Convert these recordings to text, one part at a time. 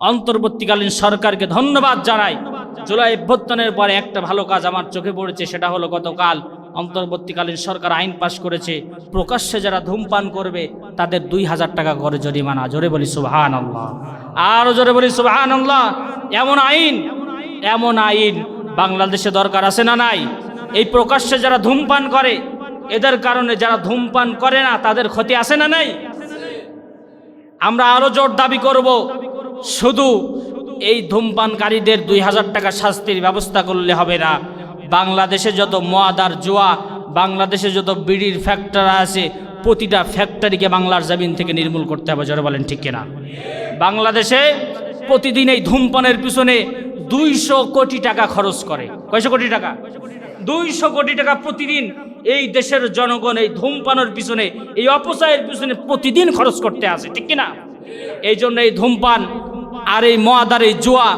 অন্তর্বর্তীকালীন সরকারকে ধন্যবাদ জানাই। জুলাই অভ্যর্থনের পরে একটা ভালো কাজ আমার চোখে পড়েছে, সেটা হলো গতকাল অন্তর্বর্তীকালীন সরকার আইন পাশ করেছে। প্রকাশ্যে যারা ধূমপান করবে, তাদের দুই হাজার টাকা করে জরিমানা। জোরে বলি সুবহান আল্লাহ আরও জোরে বলি সুবহান আল্লাহ এমন আইন এমন আইন বাংলাদেশে দরকার আছে না নাই? এই প্রকাশ্যে যারা ধূমপান করে, এদের কারণে যারা ধূমপান করে না, তাদের ক্ষতি আছে না নাই? আমরা আরও জোর দাবি করব। শুধু এই ধূমপানকারীদের দুই হাজার টাকা শাস্তির ব্যবস্থা করলে হবে না। বাংলাদেশে যত ময়াদার জোয়া, বাংলাদেশে যত বিড়ির ফ্যাক্টরি আছে, প্রতিটা ফ্যাক্টরিকে বাংলার জমিন থেকে নির্মূল করতে হবে যারা বলেন ঠিক কিনা? বাংলাদেশে প্রতিদিন এই ধূমপানের পিছনে দুইশো কোটি টাকা খরচ করে। কয়শো কোটি টাকা? দুইশো কোটি টাকা প্রতিদিন এই দেশের জনগণ এই ধূমপানের পিছনে, এই অপচয়ের পিছনে প্রতিদিন খরচ করতে আসে ঠিক কিনা? এই জন্য এই ধূমপান আর এই ময়াদার এই জুয়া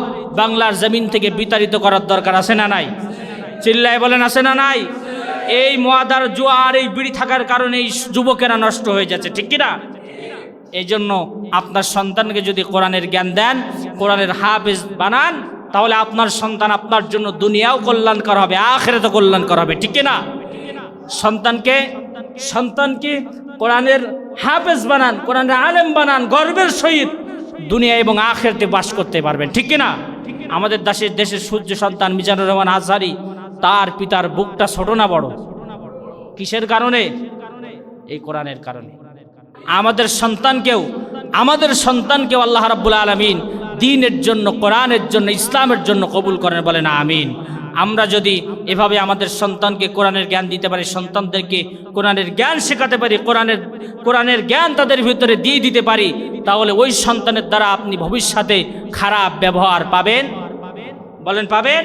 বাংলার জমিন থেকে বিতাড়িত করার দরকার আছে না নাই? চিল্লায় বলেন, আছে না নাই? এই ময়াদার জুয়া আর এই বিড়ি থাকার কারণে এই যুবকেরা নষ্ট হয়ে যাচ্ছে, ঠিক কিনা? এই জন্য আপনার সন্তানকে যদি কোরআনের জ্ঞান দেন, কোরআনের হাফেজ বানান, তাহলে আপনার সন্তান আপনার জন্য দুনিয়াও কল্যাণকর হবে আখেরে তো কল্যাণকর হবে, ঠিক না সন্তানকে সন্তানকে কোরআনের হাফেজ বানান, কোরআনের আলেম বানান, গর্বের সহিত। দুনিয়া এবং আখেরতে বাস করতে পারবেন, ঠিক না আমাদের দেশের দেশের সূর্য সন্তান মিজানুর রহমান আজহারি, তার পিতার বুকটা ছোট না বড়? কিসের কারণে? এই কোরআনের কারণে। আমাদের সন্তানকেও আমাদের সন্তানকেও আল্লাহ রাব্বুল আলমিন দিনের জন্য, কোরআনের জন্য, ইসলামের জন্য কবুল করেন বলেন, আমিন। আমরা যদি এভাবে আমাদের সন্তানকে কোরআনের জ্ঞান দিতে পারি, সন্তানদেরকে কোরআনের জ্ঞান শেখাতে পারি, কোরআনের কোরআনের জ্ঞান তাদের ভিতরে দিয়ে দিতে পারি, তাহলে ওই সন্তানের দ্বারা আপনি ভবিষ্যতে খারাপ ব্যবহার পাবেন। বলেন, পাবেন?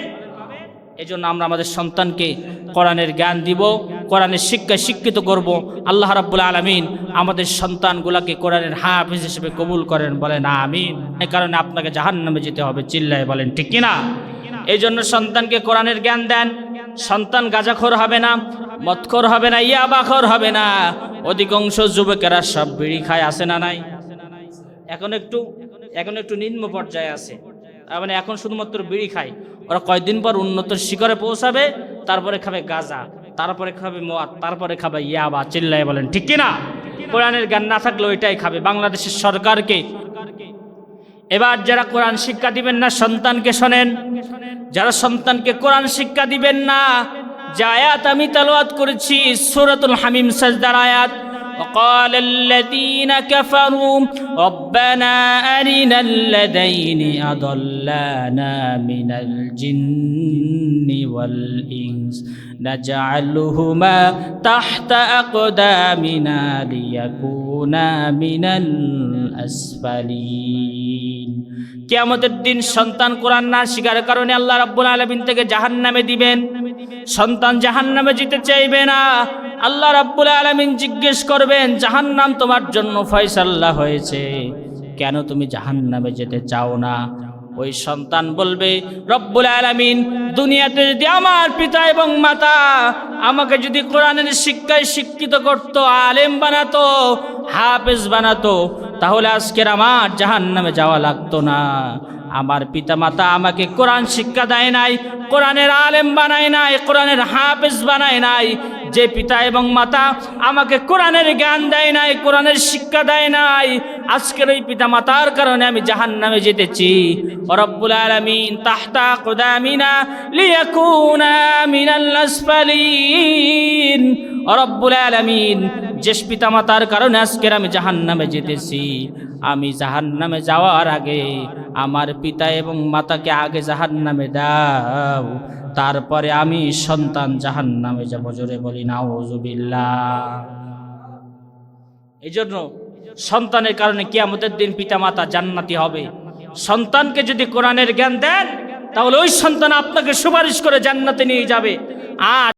এই জন্য আমরা আমাদের সন্তানকে কোরআনের জ্ঞান দিব, কোরআনের শিক্ষায় শিক্ষিত করব। আল্লাহ রাব্বুল আলমিন আমাদের সন্তানগুলাকে কোরআনের হাফিজ হিসেবে কবুল করেন, বলেন, আমিন। এ কারণে আপনাকে জাহান নামে যেতে হবে, চিল্লায় বলেন, ঠিক কিনা? এই জন্য সন্তানকে কোরআনের জ্ঞান দেন। সন্তান গাজাখোর হবে না মৎখর হবে না, ইয়াবাখর হবে না। অধিকাংশ যুবকেরা সব বিড়ি খায় আসে না নাই? এখন একটু এখন একটু নিম্ন পর্যায়ে আছে। তার মানে এখন শুধুমাত্র বিড়ি খায়। ওরা কয়েকদিন পর উন্নত শিখরে পৌঁছাবে, তারপরে খাবে গাজা, তারপরে খাবে মোয়াত তারপরে খাবে ইয়াবা চিল্লাই বলেন, ঠিক কিনা? কোরআনের জ্ঞান না থাকলে ওইটাই খাবে। বাংলাদেশের সরকারকে। এবার যারা কোরআন শিক্ষা দিবেন না, সন্তানকে শোনেন। যারা সন্তানকে কোরআন শিক্ষা দিবেন না যে আয়াত আমি তালোয়াত করেছি সুরাতুল হামিম সাজদার আয়াত وقال الذين كفروا ربنا أرنا الذين أضلانا من الجن والإنس نجعلهما تحت أقدامنا ليكونا من الأسفلين কিয়ামতের দিন সন্তান কোরআন না শিকার কারণে আল্লাহ রাব্বুল আলামিন থেকে জাহান্নামে দিবেন। সন্তান জাহান্নামে যেতে চাইবে না। আল্লাহ রাব্বুল আলামিন জিজ্ঞেস করবেন, জাহান্নাম তোমার জন্য ফয়সাল্লাহ হয়েছে। কেন তুমি জাহান্নামে যেতে চাও না? ওই সন্তান বলবে, রব্বুল আলামিন, দুনিয়াতে যদি আমার পিতা এবং মাতা আমাকে যদি কোরআনের শিক্ষায় শিক্ষিত করতো, আলেম বানাতো, হাফেজ বানাতো তাহলে আজকের আমার জাহান নামে যাওয়া লাগতো না। আমার পিতা মাতা আমাকে কোরআন শিক্ষা দেয় নাই, কোরআনের আলেম বানায় নাই, কোরআনের হাফেজ বানায় নাই। যে পিতা এবং মাতা আমাকে কোরআনের জ্ঞান দেয় নাই, কোরআনের শিক্ষা দেয় নাই, আজকের ওই পিতা মাতার কারণে আমি জাহান নামে যেতেছি রব্বুল আলামিন যে পিতা মাতার কারণে আজকের আমি জাহান নামে যেতেছি। আমি জাহান নামে যাওয়ার আগে আমার পিতা এবং মাতাকে আগে জাহান নামে দাও। তারপরে আমি সন্তান জাহান নামে যাব, জোরে বলি না এই জন্য সন্তানের কারণে কিয়ামতের দিন পিতা মাতা জান্নাতি হবে। সন্তানকে যদি কোরআনের জ্ঞান দেন, তাহলে ওই সন্তান আপনাকে সুপারিশ করে জান্নাতে নিয়ে যাবে। আর